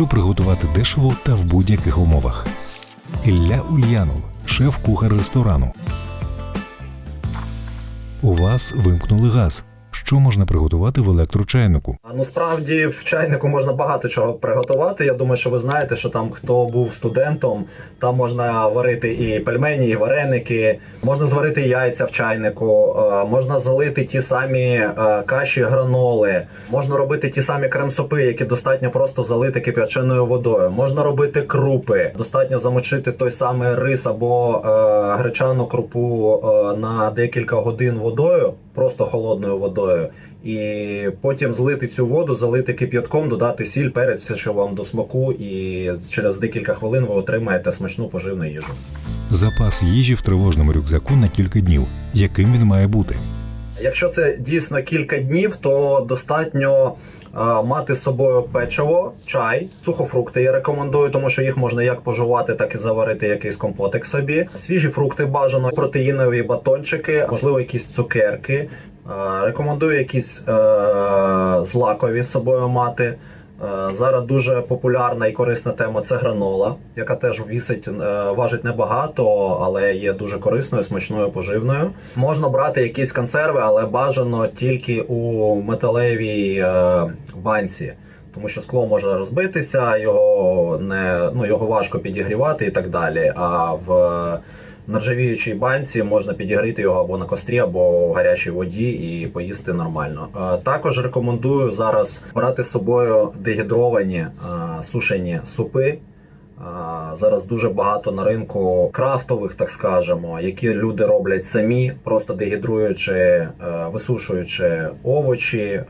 щоб приготувати дешево та в будь-яких умовах. Ілля Ульянов, шеф-кухар ресторану. У вас вимкнули газ. Що можна приготувати в електрочайнику? А, Ну справді в чайнику можна багато чого приготувати. Я думаю, що ви знаєте, що там хто був студентом, там можна варити і пельмені, і вареники, можна зварити яйця в чайнику, е, можна залити ті самі е, каші граноли, можна робити ті самі крем-супи, які достатньо просто залити кип'яченою водою. Можна робити крупи, достатньо замочити той самий рис або е, гречану крупу на декілька годин водою, просто холодною водою. І потім злити цю воду, залити кип'ятком, додати сіль, перець, все, що вам до смаку, і через декілька хвилин ви отримаєте смачну поживну їжу. Запас їжі в тривожному рюкзаку на кілька днів. Яким він має бути? Якщо це дійсно кілька днів, то достатньо е, мати з собою печиво, чай, сухофрукти. Я рекомендую, тому що їх можна як пожувати, так і заварити якийсь компотик собі. Свіжі фрукти бажано, протеїнові батончики, можливо, якісь цукерки. Е, Рекомендую якісь е, злакові з собою мати. Е, Зараз дуже популярна і корисна тема це гранола, яка теж вісить, важить небагато, але є дуже корисною, смачною, поживною. Можна брати якісь консерви, але бажано тільки у металевій банці. Тому що скло може розбитися, його не ну його важко підігрівати і так далі. А в нержавіючій банці можна підігріти його або на кострі, або в гарячій воді і поїсти нормально. Також рекомендую зараз брати з собою дегідровані сушені супи. Зараз дуже багато на ринку крафтових, так скажемо, які люди роблять самі, просто дегідруючи, висушуючи овочі,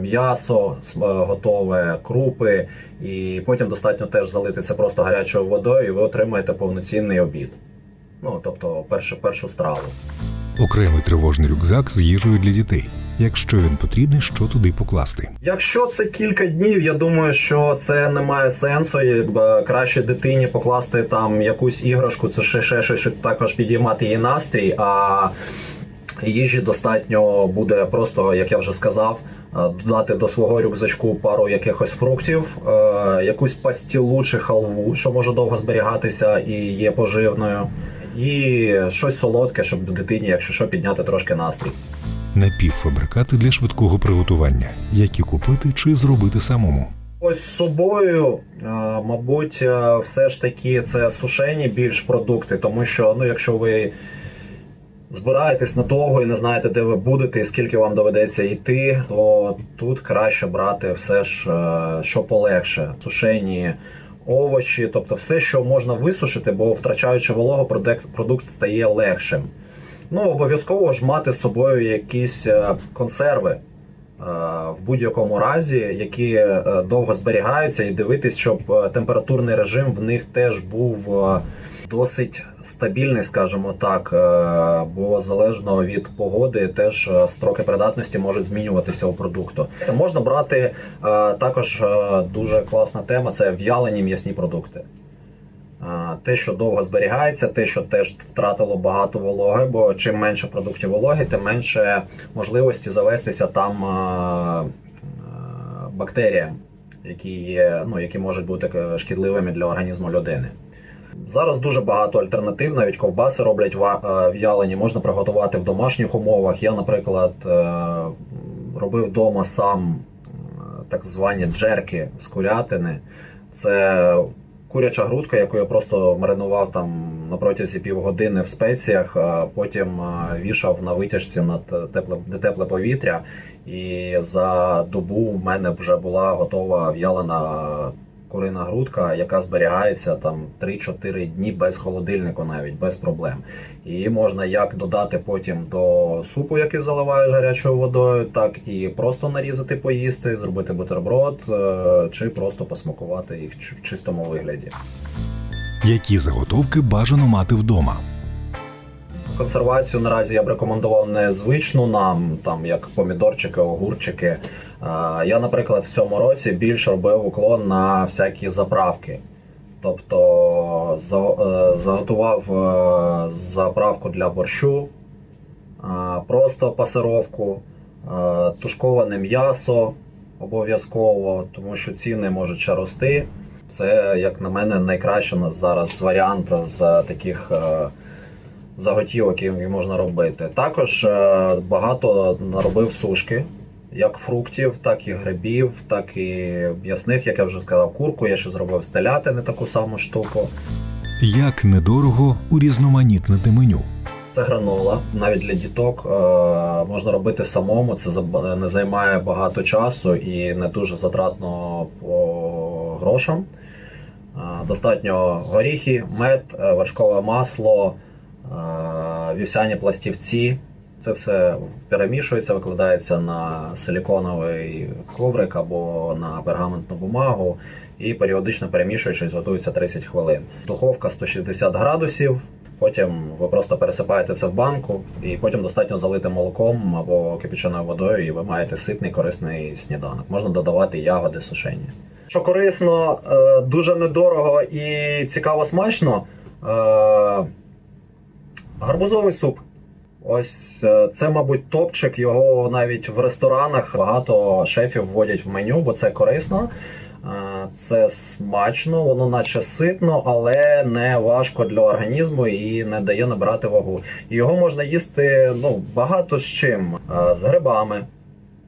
м'ясо готове, крупи, і потім достатньо теж залити це просто гарячою водою, і ви отримаєте повноцінний обід. Ну тобто першу, першу страву. Окремий тривожний рюкзак з їжею для дітей. Якщо він потрібний, що туди покласти? Якщо це кілька днів, я думаю, що це не має сенсу. Якби краще дитині покласти там якусь іграшку, це ще ще щось, щоб також підіймати її настрій. А їжі достатньо буде просто, як я вже сказав, е, додати до свого рюкзачку пару якихось фруктів, е, якусь пастілу чи халву, що може довго зберігатися і є поживною. І щось солодке, щоб дитині, якщо що, підняти трошки настрій. Напівфабрикати для швидкого приготування, які купити чи зробити самому. Ось з собою, е, мабуть, е, все ж таки це сушені більш продукти, тому що ну, якщо ви збираєтесь надовго і не знаєте, де ви будете і скільки вам доведеться йти, то тут краще брати все ж, е, що полегше. Сушені овочі, тобто все, що можна висушити, бо втрачаючи вологу, продукт, стає легшим. Ну, обов'язково ж мати з собою якісь е, консерви е, в будь-якому разі, які е, довго зберігаються, і дивитись, щоб температурний режим в них теж був досить стабільний, скажімо так, е, бо залежно від погоди, теж е, строки придатності можуть змінюватися у продукту. Можна брати е, також дуже класна тема це в'ялені м'ясні продукти. Те, що довго зберігається, те, що теж втратило багато вологи, бо чим менше продуктів вологи, тим менше можливості завестися там бактеріям, які, є, ну, які можуть бути шкідливими для організму людини. Зараз дуже багато альтернатив, навіть ковбаси роблять е, в'ялені, можна приготувати в домашніх умовах. Я, наприклад, е, робив вдома сам е, так звані джерки з курятини. Це куряча грудка, яку я просто маринував там на протязі півгодини в спеціях, а потім вішав на витяжці над тепле, тепле повітря. І за добу в мене вже була готова в'ялена курина грудка, яка зберігається там 3-4 дні без холодильнику, навіть без проблем. Її можна як додати потім до супу, який заливаєш гарячою водою, так і просто нарізати, поїсти, зробити бутерброд, е, чи просто посмакувати їх в чистому вигляді. Які заготовки бажано мати вдома? Консервацію наразі я б рекомендував не звичну нам, там як помідорчики, огурчики. Е, Я, наприклад, в цьому році більш робив уклон на всякі заправки. Тобто е, заготував е, заправку для борщу, просто пасировку, тушковане м'ясо обов'язково, тому що ціни можуть ще рости. Це, як на мене, найкраще зараз варіант з таких заготівок, які можна робити. Також е, багато наробив сушки, як фруктів, так і грибів, так і м'ясних, як я вже сказав, курку. Я ще зробив стеляти не таку саму штуку. Як недорого урізноманітнити меню. Це гранола. Навіть для діток е, можна робити самому. Це заб- не займає багато часу і не дуже затратно по грошам. Е, достатньо горіхи, мед, вершкове масло, вівсяні пластівці. Це все перемішується, викладається на силіконовий коврик або на пергаментну бумагу і періодично перемішуючись, готується 30 хвилин. Духовка 160 градусів. Потім ви просто пересипаєте це в банку, і потім достатньо залити молоком або кипяченою водою, і ви маєте ситний корисний сніданок. Можна додавати ягоди сушені. Що корисно, е, дуже недорого і цікаво смачно. Гарбузовий суп. Ось е, це, мабуть, топчик. Його навіть в ресторанах багато шефів вводять в меню, бо це корисно. Е, Це смачно, воно наче ситно, але не важко для організму і не дає набирати вагу. Його можна їсти ну, багато з чим. Е, З грибами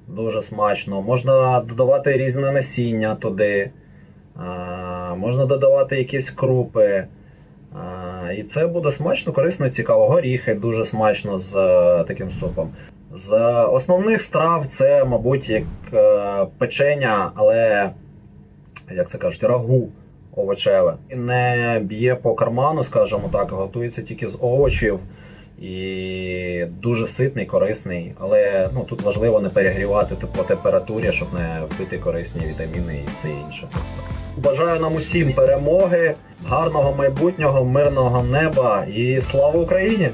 дуже смачно. Можна додавати різне насіння туди. Можна додавати якісь крупи. І це буде смачно, корисно і цікаво. Горіхи дуже смачно з е, таким супом. З основних страв це, мабуть, як е, печення, але як це кажуть, рагу овочеве. І Не б'є по карману, скажімо так, готується тільки з овочів. І дуже ситний, корисний, але ну тут важливо не перегрівати по температурі, щоб не вбити корисні вітаміни і все інше. Бажаю нам усім перемоги, гарного майбутнього, мирного неба і слава Україні!